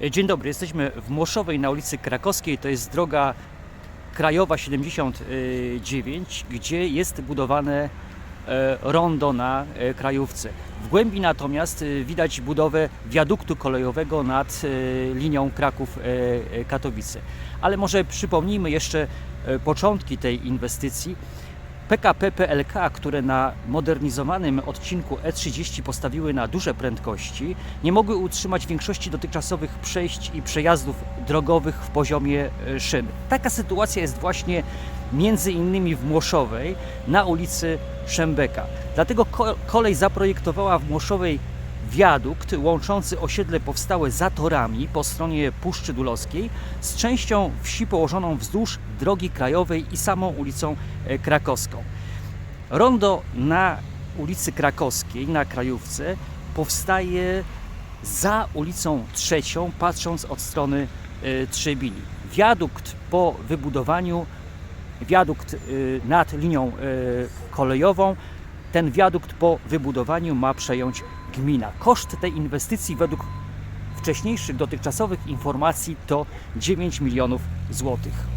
Dzień dobry, jesteśmy w Młoszowej na ulicy Krakowskiej. To jest droga krajowa 79, gdzie jest budowane e, rondo na e, krajówce. W głębi natomiast e, widać budowę wiaduktu kolejowego nad e, linią Kraków-Katowice. Ale może przypomnijmy jeszcze e, początki tej inwestycji. PKP PLK, które na modernizowanym odcinku E30 postawiły na duże prędkości, nie mogły utrzymać większości dotychczasowych przejść i przejazdów drogowych w poziomie e, szyn. Taka sytuacja jest właśnie między innymi w Młoszowej na ulicy Szembeka. Dlatego ko- kolej zaprojektowała w Młoszowej wiadukt łączący osiedle powstałe za torami po stronie Puszczy Dulowskiej z częścią wsi położoną wzdłuż drogi krajowej i samą ulicą e, Krakowską. Rondo na ulicy Krakowskiej, na Krajówce, powstaje za ulicą Trzecią, patrząc od strony e, Trzebini. Wiadukt po wybudowaniu, wiadukt e, nad linią kolejową, ten wiadukt po wybudowaniu ma przejąć gmina. Koszt tej inwestycji według wcześniejszych dotychczasowych informacji to 9 milionów złotych.